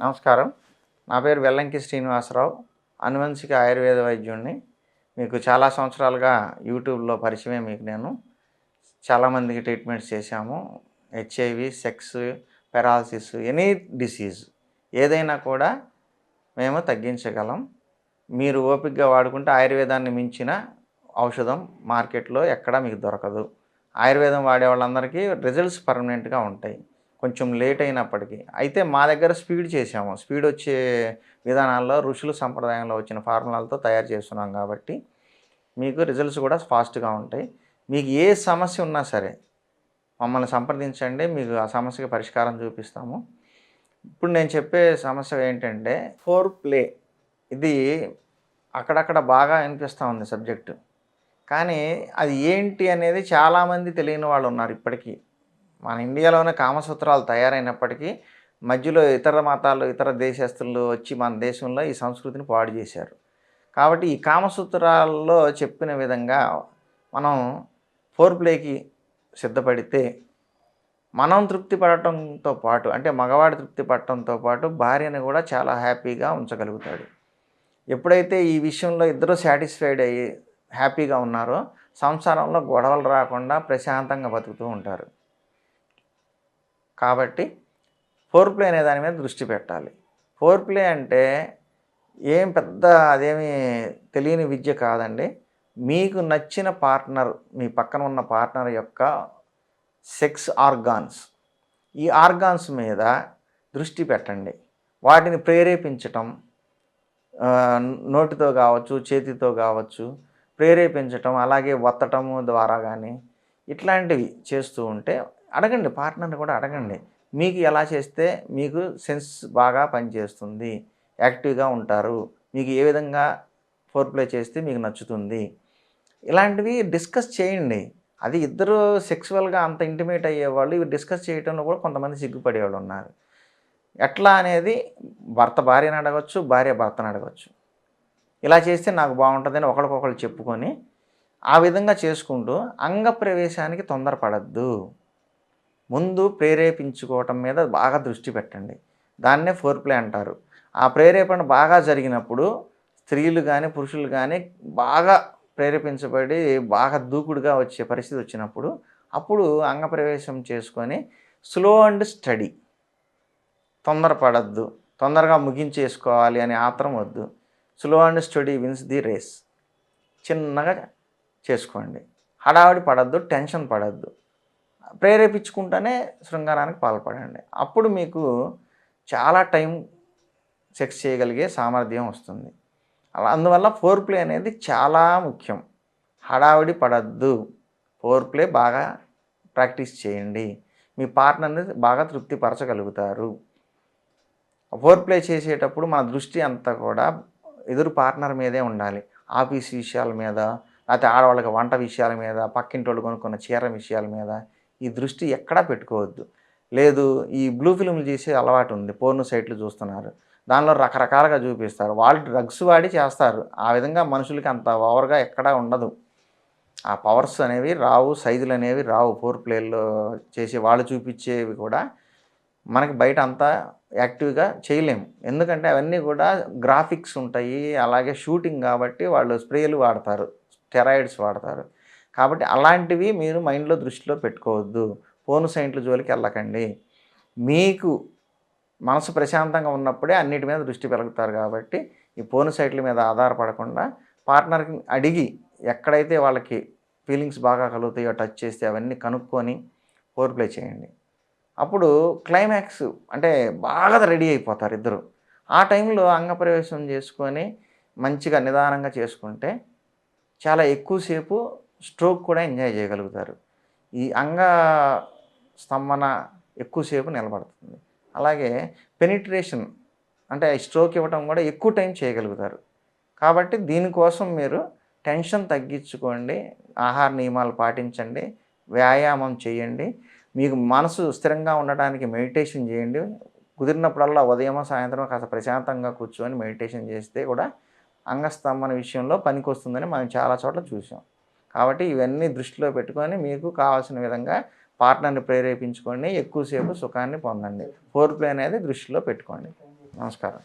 నమస్కారం. నా పేరు వెల్లంకి శ్రీనివాసరావు. అనువంశిక ఆయుర్వేద వైద్యుడిని మీకు చాలా సంవత్సరాలుగా యూట్యూబ్లో పరిచయమే మీకు నేను. చాలామందికి ట్రీట్మెంట్స్ చేశాము. HIV sex paralysis any disease ఏదైనా కూడా మేము తగ్గించగలం. మీరు ఓపికగా వాడుకుంటే ఆయుర్వేదాన్ని మించిన ఔషధం మార్కెట్లో ఎక్కడా మీకు దొరకదు. ఆయుర్వేదం వాడే వాళ్ళందరికీ రిజల్ట్స్ పర్మనెంట్గా ఉంటాయి. కొంచెం లేట్ అయినప్పటికీ. అయితే మా దగ్గర స్పీడ్ చేసాము స్పీడ్ వచ్చే విధానాల్లో ఋషులు సంప్రదాయంలో వచ్చిన ఫార్ములాలతో తయారు చేస్తున్నాం కాబట్టి మీకు రిజల్ట్స్ కూడా ఫాస్ట్గా ఉంటాయి. మీకు ఏ సమస్య ఉన్నా సరే మమ్మల్ని సంప్రదించండి. మీకు ఆ సమస్యకి పరిష్కారం చూపిస్తాము. ఇప్పుడు నేను చెప్పే సమస్య ఏంటంటే ఫోర్ ప్లే. ఇది అక్కడక్కడ బాగా అనిపిస్తూ ఉంది సబ్జెక్టు. కానీ అది ఏంటి అనేది చాలామంది తెలియని వాళ్ళు ఉన్నారు ఇప్పటికీ. మన ఇండియాలోనే కామసూత్రాలు తయారైనప్పటికీ మధ్యలో ఇతర మతాలు ఇతర దేశస్తులు వచ్చి మన దేశంలో ఈ సంస్కృతిని పాడు చేశారు. కాబట్టి ఈ కామసూత్రాల్లో చెప్పిన విధంగా మనం ఫోర్ ప్లేకి సిద్ధపడితే మనం తృప్తి పడటంతో పాటు అంటే మగవాడు తృప్తి పడటంతో పాటు భార్యను కూడా చాలా హ్యాపీగా ఉంచగలుగుతాడు. ఎప్పుడైతే ఈ విషయంలో ఇద్దరు సాటిస్ఫైడ్ అయ్యి హ్యాపీగా ఉన్నారో సంసారంలో గొడవలు రాకుండా ప్రశాంతంగా బతుకుతూ ఉంటారు. కాబట్టి ఫోర్ ప్లే అనే దాని మీద దృష్టి పెట్టాలి. ఫోర్ ప్లే అంటే ఏం పెద్ద అదేమి తెలియని విద్య కాదండి. మీకు నచ్చిన పార్ట్నర్ మీ పక్కన ఉన్న పార్ట్నర్ యొక్క సెక్స్ ఆర్గాన్స్. ఈ ఆర్గాన్స్ మీద దృష్టి పెట్టండి. వాటిని ప్రేరేపించటం నోటితో కావచ్చు చేతితో కావచ్చు ప్రేరేపించటం అలాగే వత్తటము ద్వారా కానీ ఇట్లాంటివి చేస్తూ ఉంటే అడగండి పార్ట్నర్ని కూడా అడగండి. మీకు ఎలా చేస్తే మీకు సెన్స్ బాగా పనిచేస్తుంది యాక్టివ్గా ఉంటారు మీకు ఏ విధంగా ఫోర్ ప్లే చేస్తే మీకు నచ్చుతుంది. ఇలాంటివి డిస్కస్ చేయండి. అది ఇద్దరు సెక్సువల్గా అంత ఇంటిమేట్ అయ్యేవాళ్ళు ఇవి డిస్కస్ చేయడంలో కూడా కొంతమంది సిగ్గుపడేవాళ్ళు ఉన్నారు. ఎట్లా అనేది భర్త భార్యను అడగచ్చు భార్య భర్తను అడగచ్చు. ఇలా చేస్తే నాకు బాగుంటుందని ఒకరికొకరు చెప్పుకొని ఆ విధంగా చేసుకుంటూ అంగ ప్రవేశానికి తొందరపడద్దు. ముందు ప్రేరేపించుకోవటం మీద బాగా దృష్టి పెట్టండి. దాన్నే ఫోర్ ప్లే అంటారు. ఆ ప్రేరేపణ బాగా జరిగినప్పుడు స్త్రీలు కానీ పురుషులు కానీ బాగా ప్రేరేపించబడి బాగా దూకుడుగా వచ్చే పరిస్థితి వచ్చినప్పుడు అప్పుడు అంగప్రవేశం చేసుకొని స్లో అండ్ స్టడీ. తొందరపడద్దు. తొందరగా ముగించేసుకోవాలి అనే ఆత్రం వద్దు. Slow and steady wins the race. చిన్నగా చేసుకోండి. హడావిడి పడద్దు టెన్షన్ పడద్దు. ప్రేరేపించుకుంటూనే శృంగారానికి పాల్పడండి. అప్పుడు మీకు చాలా టైం సెక్స్ చేయగలిగే సామర్థ్యం వస్తుంది. అలా అందువల్ల ఫోర్ ప్లే అనేది చాలా ముఖ్యం. హడావిడి పడద్దు. ఫోర్ ప్లే బాగా ప్రాక్టీస్ చేయండి. మీ పార్ట్నర్ని బాగా తృప్తిపరచగలుగుతారు. ఫోర్ ప్లే చేసేటప్పుడు మన దృష్టి అంతా కూడా ఎదురు పార్ట్నర్ మీదే ఉండాలి. ఆఫీస్ విషయాల మీద లేకపోతే ఆడవాళ్ళకి వంట విషయాల మీద పక్కింటోళ్ళు కొనుక్కున్న చీర విషయాల మీద ఈ దృష్టి ఎక్కడా పెట్టుకోవద్దు. లేదు ఈ బ్లూ ఫిల్మ్లు చేసే అలవాటు ఉంది. పోర్ను సైట్లు చూస్తున్నారు. దానిలో రకరకాలుగా చూపిస్తారు. వాళ్ళు డ్రగ్స్ వాడి చేస్తారు. ఆ విధంగా మనుషులకి అంత ఓవర్గా ఎక్కడా ఉండదు. ఆ పవర్స్ అనేవి రావు సైజులు అనేవి రావు. ఫోర్ ప్లేల్లో చేసే వాళ్ళు చూపించేవి కూడా మనకి బయట అంతా యాక్టివ్గా చేయలేము. ఎందుకంటే అవన్నీ కూడా గ్రాఫిక్స్ ఉంటాయి. అలాగే షూటింగ్ కాబట్టి వాళ్ళు స్ప్రేలు వాడతారు. స్టెరాయిడ్స్ వాడతారు. కాబట్టి అలాంటివి మీరు మైండ్లో దృష్టిలో పెట్టుకోవద్దు. ఫోన్ సైంట్ల జోలికి వెళ్ళకండి. మీకు మనసు ప్రశాంతంగా ఉన్నప్పుడే అన్నిటి మీద దృష్టి పెరుగుతారు కాబట్టి ఈ పోను సైట్ల మీద ఆధారపడకుండా పార్ట్నర్కి అడిగి ఎక్కడైతే వాళ్ళకి ఫీలింగ్స్ బాగా కలుగుతాయో టచ్ చేస్తే అవన్నీ కనుక్కొని ఫోర్ ప్లే చేయండి. అప్పుడు క్లైమాక్స్ అంటే బాగా రెడీ అయిపోతారు ఇద్దరు. ఆ టైంలో అంగప్రవేశం చేసుకొని మంచిగా నిదానంగా చేసుకుంటే చాలా ఎక్కువసేపు స్ట్రోక్ కూడా ఎంజాయ్ చేయగలుగుతారు. ఈ అంగ స్తంభన ఎక్కువసేపు నిలబడుతుంది. అలాగే పెనిట్రేషన్ అంటే స్ట్రోక్ ఇవ్వటం కూడా ఎక్కువ టైం చేయగలుగుతారు. కాబట్టి దీనికోసం మీరు టెన్షన్ తగ్గించుకోండి ఆహార నియమాలు పాటించండి వ్యాయామం చేయండి మీకు మనసు స్థిరంగా ఉండడానికి మెడిటేషన్ చేయండి. కుదిరినప్పుడల్లా ఉదయం సాయంత్రం కాస్త ప్రశాంతంగా కూర్చొని మెడిటేషన్ చేస్తే కూడా అంగస్తంభన విషయంలో పనికొస్తుందని మనం చాలా చోట్ల చూసాం కాబట్టి ఇవన్నీ దృష్టిలో పెట్టుకొని మీకు కావాల్సిన విధంగా పార్ట్నర్ని ప్రేరేపించుకొని ఎక్కువసేపు సుఖాన్ని పొందండి. ఫోర్ ప్లే అనేది దృష్టిలో పెట్టుకోండి. నమస్కారం.